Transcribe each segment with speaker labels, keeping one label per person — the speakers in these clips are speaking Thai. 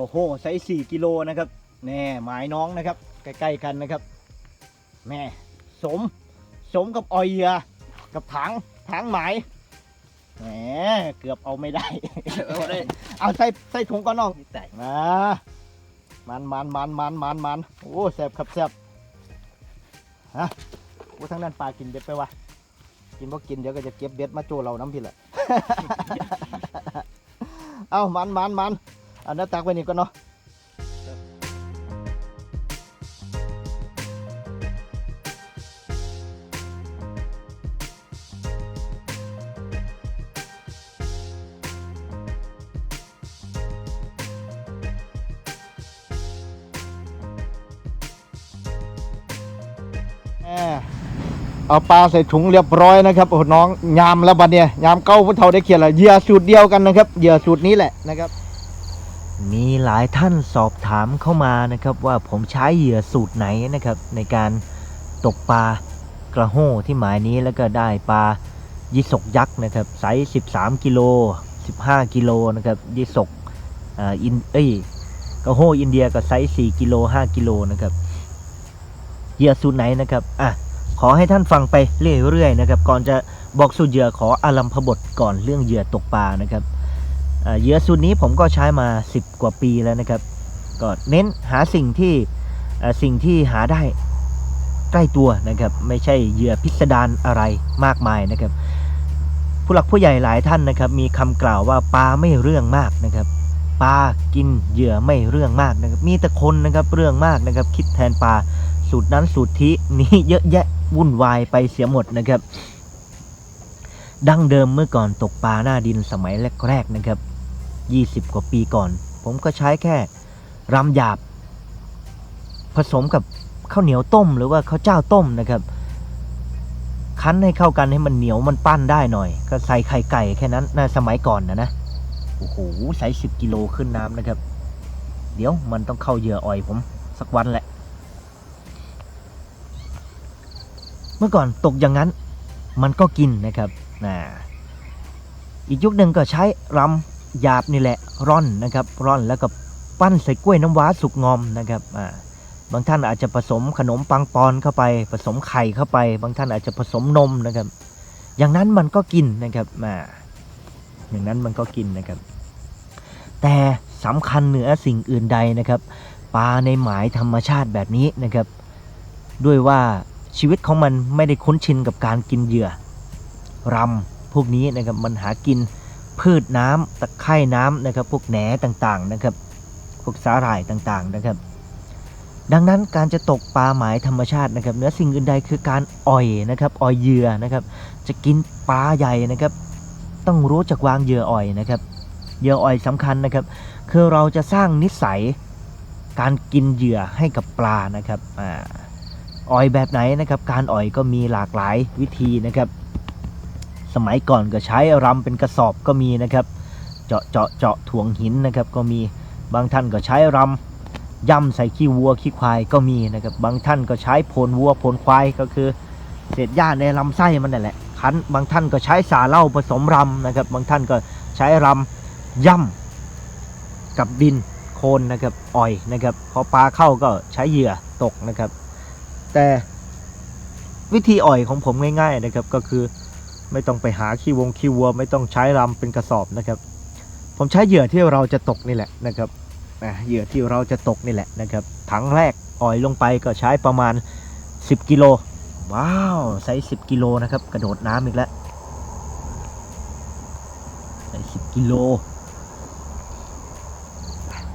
Speaker 1: ก็โหไซส์สี่กิโลนะครับแน่หมายน้องนะครับ ใกล้ๆกันนะครับแม่สม สมกับออยเหยื่อกับถังถังหมายแหมเกือบเอาไม่ได้
Speaker 2: เอาได้
Speaker 1: เอาใส่ใส่ถุงก่อนน้อง
Speaker 2: ไม่ใส่
Speaker 1: มามันมันมันมันมันมันโอ้แซ่บครับแซ่บฮะโอ้ทั้งนั้นปลากินเบ็ดไปวะกินบ่กินเดี๋ยวก็จะเก็บเบ็ดมาโจเราน้ำพี่แหละ เอามันมันมัน อันนั้นตักไว้นี่ก่อนเนาะเอาปลาใส่ถุงเรียบร้อยนะครับโอ้น้องยามแล้วบัดเนี่ยยามเก้าพุทธเฒ่าได้เขียนละเหยื่อสูตรเดียวกันนะครับเหยื่อสูตรนี้แหละนะครับ
Speaker 3: มีหลายท่านสอบถามเข้ามานะครับว่าผมใช้เหยื่อสูตรไหนนะครับ ในการตกปลากระโห้ที่หมายนี้แล้วก็ได้ปลายิสกยักษ์นะครับไซส์13กิโล15กิโลนะครับยิสกอ่าอินเอ้ยกระโห้อินเดียก็ไซส์4กิโล5กิโลนะครับเหยื่อสูตรไหนนะครับอะขอให้ท่านฟังไปเรื่อยๆนะครับ ก่อนจะบอกสูตรเหยื่อขออารัมพบทก่อนเรื่องเหยื่อตกปลานะครับ เออเหยื่อสูตรนี้ผมก็ใช้มา 10 กว่าปีแล้วนะครับ ก็เน้นหาสิ่งที่สิ่งที่หาได้ใกล้ตัวนะครับ ไม่ใช่เหยื่อพิสดารอะไรมากมายนะครับ ผู้หลักผู้ใหญ่หลายท่านนะครับ มีคำกล่าวว่าปลาไม่เรื่องมากนะครับปลากินเหยื่อไม่เรื่องมากนะครับ มีแต่คนนะครับเรื่องมากนะครับ คิดแทนปลาสูตรนั้นสูตรที่นี้เยอะแยะวุ่นวายไปเสียหมดนะครับ ดั้งเดิมเมื่อก่อนตกปลาหน้าดินสมัยแรกๆนะครับ 20 กว่าปีก่อน ผมก็ใช้แค่รำหยาบ ผสมกับข้าวเหนียวต้ม หรือว่าข้าวเจ้าต้มนะครับคั้นให้เข้ากันให้มันเหนียวมันปั้นได้หน่อย ก็ใส่ไข่ไก่แค่นั้นน่าสมัยก่อนนะนะโอ้โหใส่สิบกิโลขึ้นน้ำนะครับ เดี๋ยวมันต้องเข้าเหยื่ออ่อยผมสักวันแหละ เมื่อก่อนตกอย่างนั้นมันก็กินนะครับนะอีกยุคหนึ่งก็ใช้รำ หยาบนี่แหละร่อนนะครับร่อนแล้วก็ปั้นใส่กล้วยน้ำว้าสุกงอมนะครับอ่าบางท่านอาจจะผสมขนมปังปอนเข้าไป ผสมไข่เข้าไป บางท่านอาจจะผสมนมนะครับ อย่างนั้นมันก็กินนะครับอ่าอย่างนั้นมันก็กินนะครับ แต่สำคัญเหนือสิ่งอื่นใดนะครับปลาในหมายธรรมชาติแบบนี้นะครับ ด้วยว่าชีวิตของมันไม่ได้คุ้นชินกับการกินเหยื่อรำพวกนี้นะครับมันหากิน พืชน้ำตะไคร่น้ำนะครับ พวกแหนต่างๆนะครับ พวกสาหร่ายต่างๆนะครับ ดังนั้นการจะตกปลาหมายธรรมชาตินะครับเนื้อสิ่งอื่นใดคือการอ่อยนะครับอ่อยเหยื่อนะครับ จะกินปลาใหญ่นะครับ ต้องรู้จักวางเหยื่ออ่อยนะครับเหยื่ออ่อยสำคัญนะครับ คือเราจะสร้างนิสัยการกินเหยื่อให้กับปลานะครับอ่าอ่อยแบบไหนนะครับ การอ่อยก็มีหลากหลายวิธีนะครับ สมัยก่อนก็ใช้รำเป็นกระสอบก็มีนะครับ เจาะเจาะเจาะถ่วงหินนะครับ ก็มีบางท่านก็ใช้รำย่ำใส่ขี้วัวขี้ควายก็มีนะครับ บางท่านก็ใช้โพนวัวโพนควายก็คือเศษหญ้าในลำไส้มันนั่นแหละคั้นบางท่านก็ใช้สาเหล้าผสมรำนะครับ บางท่านก็ใช้รำย่ำกับดินโคลนนะครับอ่อยนะครับพอปลาเข้าก็ใช้เหยื่อตกนะครับ แต่วิธีอ่อยของผมง่าย ๆนะครับก็คือ ไม่ต้องไปหาขี้วงขี้วัว ไม่ต้องใช้รำเป็นกระสอบนะครับ ผมใช้เหยื่อที่เราจะตกนี่แหละนะครับอะเหยื่อที่เราจะตกนี่แหละนะครับถังแรกอ่อยลงไปก็ใช้ประมาณ 10กิโลว้าวใส่10กิโลนะครับกระโดดน้ำอีกแล้วใส่10กิโล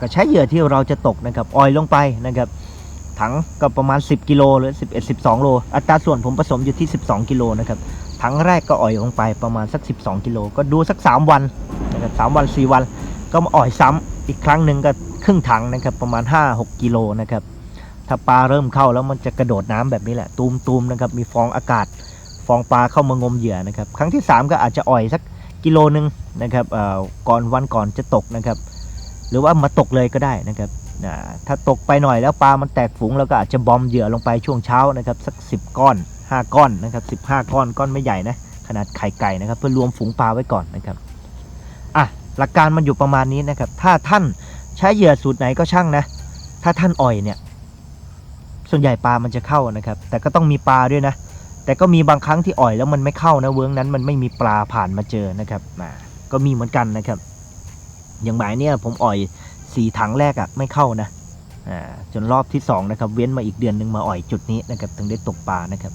Speaker 3: ก็ใช้เหยื่อที่เราจะตกนะครับอ่อยลงไปนะครับถังก็ประมาณ 10 กิโลหรือ 11 12 โล อัตราส่วนผมผสมอยู่ที่ 12 กิโลนะครับ ถังแรกก็อ่อยลงไปประมาณสัก 12 กิโล ก็ดูสัก 3 วันนะครับ3วัน 4 วัน ก็มาอ่อยซ้ำอีกครั้งหนึ่งก็ครึ่งถังนะครับประมาณ 5-6 กิโลนะครับถ้าปลาเริ่มเข้าแล้วมันจะกระโดดน้ำแบบนี้แหละตูมๆนะครับมีฟองอากาศฟองปลาเข้ามางมเหยื่อนะครับครั้งที่ 3 ก็อาจจะอ่อยสักกิโลหนึ่งนะครับเอ่อก่อนวันก่อนจะตกนะครับ หรือว่ามาตกเลยก็ได้นะครับถ้าตกไปหน่อยแล้วปลามันแตกฝูงแล้วก็อาจจะบอมเหยื่อลงไปช่วงเช้านะครับสัก 10 ก้อน 5 ก้อนนะครับ15 ก้อนก้อนไม่ใหญ่นะขนาดไข่ไก่นะครับ เพื่อรวมฝูงปลาไว้ก่อนนะครับอะหลักการมันอยู่ประมาณนี้นะครับ ถ้าท่านใช้เหยื่อสูตรไหนก็ช่างนะ ถ้าท่านอ่อยเนี่ย ส่วนใหญ่ปลามันจะเข้านะครับ แต่ก็ต้องมีปลาด้วยนะ แต่ก็มีบางครั้งที่อ่อยแล้วมันไม่เข้านะเวิร์กนั้นมันไม่มีปลาผ่านมาเจอนะครับมาก็มีเหมือนกันนะครับ อย่างหมายเนี่ยผมอ่อยสี่ถังแรกอะ่ะไม่เข้านะอ่าจนรอบที่สองนะครับเว้นมาอีกเดือนหนึ่งมาอ่อยจุดนี้นะครับถึงได้ตกปลานะครับ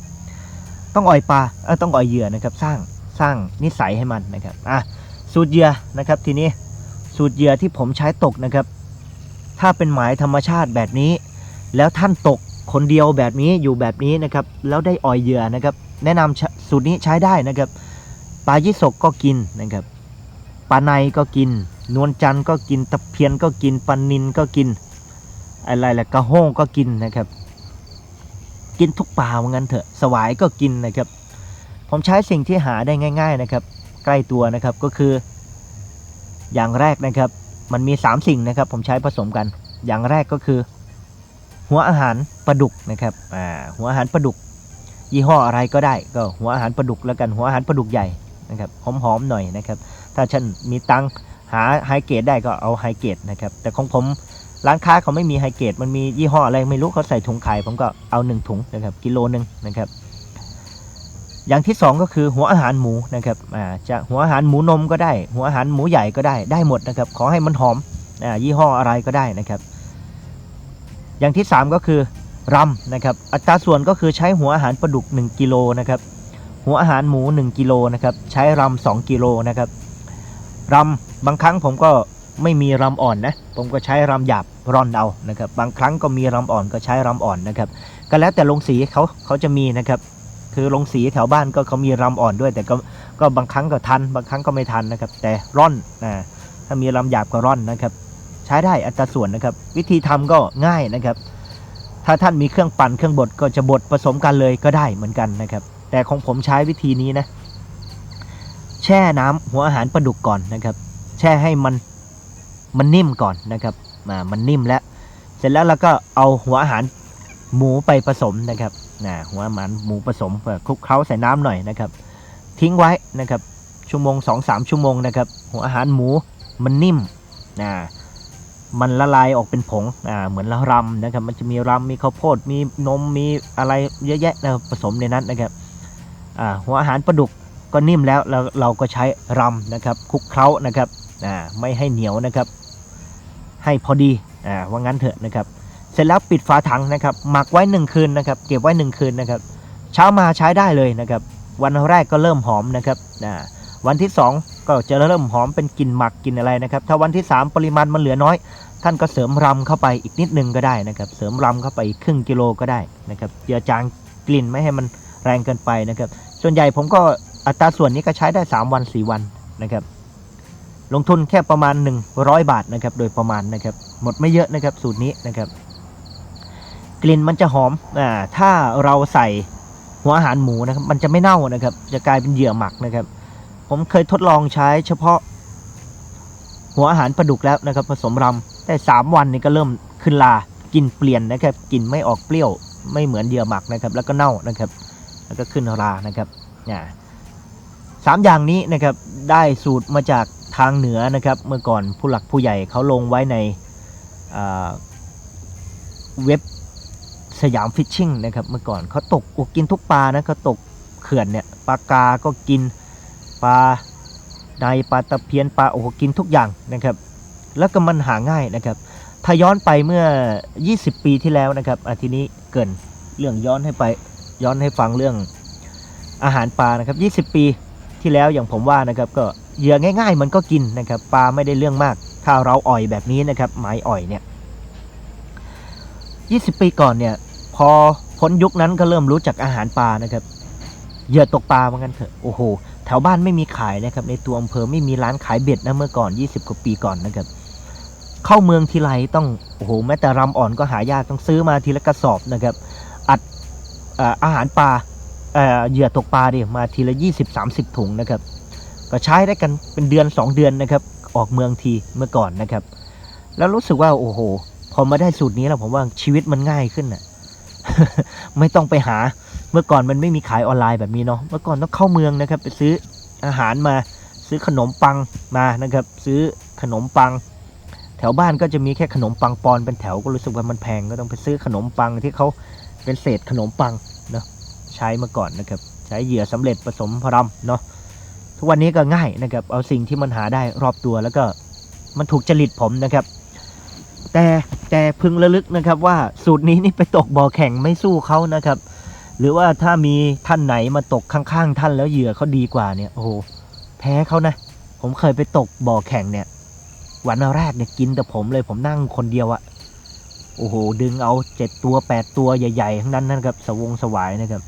Speaker 3: ต้องอ่อยปลาเออต้องอ่อยเหยื่อนะครับ สร้างสร้างนิสัยให้มันนะครับอะสูตรเหยื่อนะครับ ทีนี้สูตรเหยื่อที่ผมใช้ตกนะครับ ถ้าเป็นหมายธรรมชาติแบบนี้ แล้วท่านตกคนเดียวแบบนี้อยู่แบบนี้นะครับ แล้วได้อ่อยเหยื่อนะครับ แนะนำใช้สูตรนี้ใช้ได้นะครับปลายี่สกก็กินนะครับปลาในก็กิน นวลจันทร์ก็กินตะเพียนก็กินปลานินก็กิน อะไรแหละกระโห้งก็กินนะครับ กินทุกปลาว่างั้นเถอะสวายก็กินนะครับ ผมใช้สิ่งที่หาได้ง่าย ๆนะครับ ใกล้ตัวนะครับก็คือ อย่างแรกนะครับ มันมี 3 สิ่งนะครับ ผมใช้ผสมกัน อย่างแรกก็คือ หัวอาหารปลาดุกนะครับอ่าหัวอาหารปลาดุก ยี่ห้ออะไรก็ได้ก็หัวอาหารปลาดุกแล้วกันหัวอาหารปลาดุกใหญ่นะครับหอมๆหน่อยนะครับ ถ้าฉันมีตังค์หาไฮเกรดได้ก็เอาไฮเกรดนะครับ แต่ของผม ร้านค้าเขาไม่มีไฮเกรดมันมียี่ห้ออะไรไม่รู้เขาใส่ถุงขาย ผมก็เอาหนึ่งถุงนะครับกิโลหนึ่งนะครับ อย่างที่สองก็คือหัวอาหารหมูนะครับอ่าจะหัวอาหารหมูนมก็ได้ หัวอาหารหมูใหญ่ก็ได้ได้หมดนะครับ ขอให้มันหอมอ่ายี่ห้ออะไรก็ได้นะครับ อย่างที่สามก็คือรำนะครับอัตราส่วนก็คือใช้หัวอาหารปลาดุก 1กิโลนะครับหัวอาหารหมู 1กิโลนะครับใช้รำ2กิโลนะครับรำบางครั้งผมก็ ไม่มีรำอ่อนนะผมก็ใช้รำหยาบร่อนเอานะครับบางครั้งก็มีรำอ่อนก็ใช้รำอ่อนนะครับก็แล้วแต่ลงสีเขาเขาจะมีนะครับคือลงสีแถวบ้านก็เขามีรำอ่อนด้วย แต่ก็ก็บางครั้งก็ทัน บางครั้งก็ไม่ทันนะครับ แต่ร่อนอ่าถ้ามีรำหยาบก็ร่อนนะครับ ใช้ได้อัตราส่วนนะครับ วิธีทำก็ง่ายนะครับ ถ้าท่านมีเครื่องปั่นเครื่องบดก็จะบดผสมกันเลยก็ได้เหมือนกันนะครับ แต่ของผมใช้วิธีนี้นะแช่น้ำหัวอาหารปลาดุกก่อนนะครับ แช่ให้มัน มันนิ่มก่อนนะครับอ่ามันนิ่มแล้ว เสร็จแล้วเราก็เอาหัวอาหารหมูไปผสมนะครับนะหัวอาหารหมูผสมคลุกเคล้าใส่น้ำหน่อยนะครับ ทิ้งไว้นะครับชั่วโมง2อสชั่วโมงนะครับ หัวอาหารหมูมันนิ่มนะมันละลายออกเป็นผงอ่าเหมือนละรำนะครับ มันจะมีรำมีข้าวโพด มีนม มีอะไรเยอะแยะนะผสมในนั้นนะครับอ่าหัวอาหารปลาดุกก็นิ่มแล้วเราเราก็ใช้รำนะครับคลุกเคล้านะครับอ่าไม่ให้เหนียวนะครับ ให้พอดีอ่าว่างั้นเถอะนะครับ เสร็จแล้วปิดฝาถังนะครับหมักไว้หนึ่งคืนนะครับ เก็บไว้หนึ่งคืนนะครับ เช้ามาใช้ได้เลยนะครับ วันแรกก็เริ่มหอมนะครับอ่าวันที่ 2 ก็จะเริ่มหอมเป็นกลิ่นหมักกลิ่นอะไรนะครับ ถ้าวันที่ 3 ปริมาณมันเหลือน้อย ท่านก็เสริมรำเข้าไปอีกนิดนึงก็ได้นะครับ เสริมรำเข้าไปอีกครึ่งกิโลก็ได้นะครับเจือจางกลิ่นไม่ให้มันแรงเกินไปนะครับ ส่วนใหญ่ผมก็อัตราส่วนนี้ก็ใช้ได้ 3 วัน 4 วันนะครับ ลงทุนแค่ประมาณ 100 บาทนะครับ โดยประมาณนะครับ หมดไม่เยอะนะครับสูตรนี้นะครับ กลิ่นมันจะหอมอ่าถ้าเราใส่หัวอาหารหมูนะครับ มันจะไม่เน่านะครับ จะกลายเป็นเหยื่อหมักนะครับ ผมเคยทดลองใช้เฉพาะ หัวอาหารปลาดุกแล้วนะครับ ผสมรำแต่สามวันนี้ก็เริ่มขึ้นลากลิ่นเปลี่ยนนะครับกลิ่นไม่ออกเปรี้ยวไม่เหมือนเหยื่อหมักนะครับ แล้วก็เน่านะครับ แล้วก็ขึ้นรานะครับอ่าสามอย่างนี้นะครับได้สูตรมาจาก ทางเหนือนะครับเมื่อก่อนผู้หลักผู้ใหญ่เขาลงไว้ในเว็บสยามฟิชชิงนะครับเมื่อก่อนเขาตกโอ้กินทุกปลานะเขาตกเขื่อนเนี่ยปลากาก็กินปลาในปลาตะเพียนปลาโอ้โหกินทุกอย่างนะครับ แล้วก็มันหาง่ายนะครับถ้าย้อนไปเมื่อ 20 ปีที่แล้วนะครับอาทีนี้เกินเรื่องย้อนให้ไปย้อนให้ฟังเรื่องอาหารปลานะครับ 20 ปีที่แล้วอย่างผมว่านะครับก็ เหยื่อง่าย ๆ มันก็กินนะครับปลาไม่ได้เรื่องมาก ถ้าเราอ่อยแบบนี้นะครับไม้อ่อยเนี่ย20 ปีก่อนเนี่ยพอพ้นยุคนั้นก็เริ่มรู้จักอาหารปลานะครับเหยื่อตกปลาเหมือนกันเถอะโอ้โหแถวบ้านไม่มีขายนะครับในตัวอำเภอไม่มีร้านขายเบ็ดนะเมื่อก่อน 20 กว่าปีก่อนนะครับเข้าเมืองทีไรต้องโอ้โหแม้แต่รำอ่อนก็หายากต้องซื้อมาทีละกระสอบนะครับอัดออาหารปลาเหยื่อตกปลาดิมาทีละ 20-30 ถุงนะครับ ก็ใช้ได้กันเป็นเดือน 2 เดือนนะครับ ออกเมืองทีเมื่อก่อนนะครับ แล้วรู้สึกว่าโอ้โห พอมาได้สูตรนี้แล้วผมว่าชีวิตมันง่ายขึ้นน่ะไม่ต้องไปหาเมื่อก่อนมันไม่มีขายออนไลน์แบบนี้เนาะเมื่อก่อนต้องเข้าเมืองนะครับ ไปซื้ออาหารมาซื้อขนมปังมานะครับ ซื้อขนมปัง แถวบ้านก็จะมีแค่ขนมปังปอนเป็นแถวก็รู้สึกว่ามันแพงก็ต้องไปซื้อขนมปังที่เขาเป็นเศษขนมปังเนาะใช้มาก่อนนะครับ ใช้เหยื่อสำเร็จผสมพรำเนาะ ทุกวันนี้ก็ง่ายนะครับ เอาสิ่งที่มันหาได้รอบตัวแล้วก็มันถูกจริตผมนะครับ แต่แต่พึงระลึกนะครับว่าสูตรนี้นี่ไปตกบ่อแข่งไม่สู้เขานะครับ หรือว่าถ้ามีท่านไหนมาตกข้างๆ ท่านแล้วเหยื่อเขาดีกว่าเนี่ยโอ้โหแพ้เขานะ ผมเคยไปตกบ่อแข่งเนี่ย วันแรกเนี่ยกินแต่ผมเลยผมนั่งคนเดียวอะโอ้โห ดึงเอาเจ็ดตัวแปดตัวใหญ่ๆ ทั้งนั้นนะครับ สวงสวายนะครับ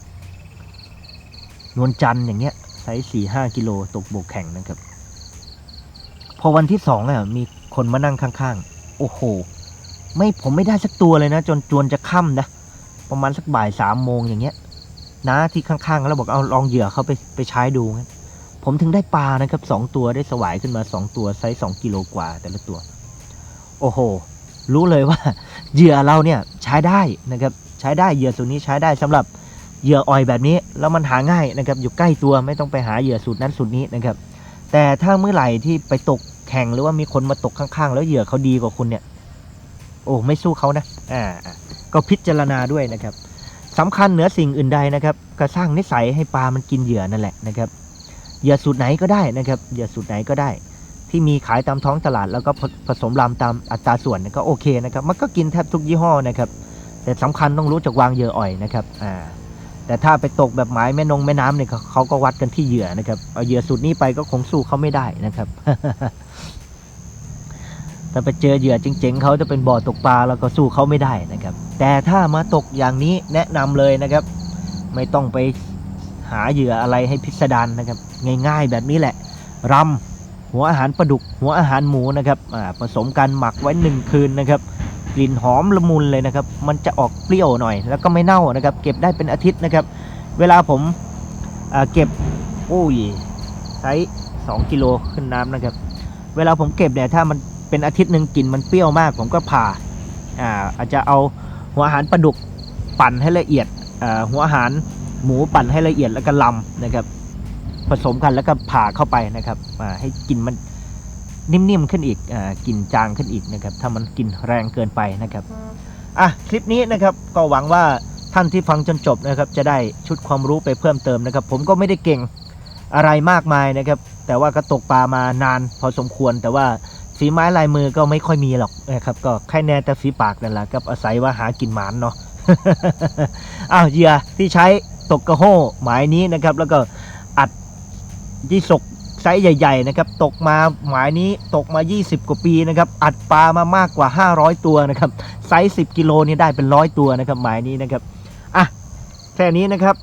Speaker 3: นวลจันทร์อย่างเงี้ย ซส์สี่ห้ากิโลตกโบกแข่งนะครับ พอวันที่สองอะมีคนมานั่งข้างๆ โอ้โห ไม่ผมไม่ได้สักตัวเลยนะ จนจวนจะค่ำนะ ประมาณสักบ่ายสามโมงอย่างเงี้ยนะที่ข้างๆแล้วบอกเอาลองเหยื่อเขาไปไปใช้ดูงั้นผมถึงได้ปลานะครับสองตัวได้สวายขึ้นมาสองตัวไซส์สองกิโลกว่าแต่ละตัว โอ้โห รู้เลยว่าเหยื่อเราเนี่ยใช้ได้นะครับ ใช้ได้เหยื่อสูตรนี้ใช้ได้สำหรับ เหยื่ออ่อยแบบนี้แล้วมันหาง่ายนะครับอยู่ใกล้ตัวไม่ต้องไปหาเหยื่อสูตรนั้นสูตรนี้นะครับ แต่ถ้าเมื่อไหร่ที่ไปตกแข่งหรือว่ามีคนมาตกข้างๆ แล้วเหยื่อเขาดีกว่าคุณเนี่ย โอ้ไม่สู้เขานะอ่าก็พิจารณาด้วยนะครับสำคัญเหนือสิ่งอื่นใดนะครับก็สร้างนิสัยให้ปลามันกินเหยื่อนั่นแหละนะครับเหยื่อสูตรไหนก็ได้นะครับเหยื่อสูตรไหนก็ได้ ที่มีขายตามท้องตลาดแล้วก็ผสมรำตามอัตราส่วนก็โอเคนะครับ มันก็กินแทบทุกยี่ห้อนะครับ แต่สำคัญต้องรู้จักวางเหยื่ออ่อยนะครับอ่า แต่ถ้าไปตกแบบหมายแม่นงแม่น้ำเนี่ยเขาก็วัดกันที่เหยื่อนะครับเอาเหยื่อสูตรนี้ไปก็คงสู้เขาไม่ได้นะครับถ้าไปเจอเหยื่อจริง ๆเขาจะเป็นบ่อตกปลาแล้วก็สู้เขาไม่ได้นะครับ แต่ถ้ามาตกอย่างนี้แนะนำเลยนะครับ ไม่ต้องไปหาเหยื่ออะไรให้พิสดารนะครับ ง่ายๆแบบนี้แหละรำหัวอาหารปลาดุก หัวอาหารหมูนะครับผสมกันหมักไว้หนึ่งคืนนะครับ กลิ่นหอมละมุนเลยนะครับ มันจะออกเปรี้ยวหน่อย แล้วก็ไม่เน่านะครับ เก็บได้เป็นอาทิตย์นะครับ เวลาผมอ่าเก็บโอ้ยไซส์สองกิโลขึ้นน้ำนะครับ เวลาผมเก็บเนี่ยถ้ามันเป็นอาทิตย์หนึ่งกลิ่นมันเปรี้ยวมาก ผมก็ผ่าอ่าอาจจะเอาหัวอาหารปลาดุกปั่นให้ละเอียดอ่าหัวอาหารหมูปั่นให้ละเอียดแล้วก็ลำนะครับ ผสมกันแล้วก็ผ่าเข้าไปนะครับอ่าให้กลิ่นมัน นิ่มๆขึ้นอีกอ่ากลิ่นจางขึ้นอีกนะครับถ้ามันกลิ่นแรงเกินไปนะครับอะคลิปนี้นะครับก็หวังว่าท่านที่ฟังจนจบนะครับจะได้ชุดความรู้ไปเพิ่มเติมนะครับ ผมก็ไม่ได้เก่งอะไรมากมายนะครับ แต่ว่าก็ตกปลามานานพอสมควร แต่ว่าฝีไม้ลายมือก็ไม่ค่อยมีหรอกนะครับก็แค่แน่แต่ฝีปากนั่นแหละกับอาศัยว่าหากินหมานเนาะอ้าวเหยื่อที่ใช้ตกกระโห้หมายนี้นะครับ แล้วก็อัดยี่สก ไซส์ใหญ่ ๆ นะครับ ตกมาหมายนี้ตกมา 20 กว่าปีนะครับ อัดปลามามากกว่า 500 ตัวนะครับ ไซส์ 10 กิโลนี่ได้เป็นร้อยตัวนะครับ หมายนี้นะครับ อะ แค่นี้นะครับ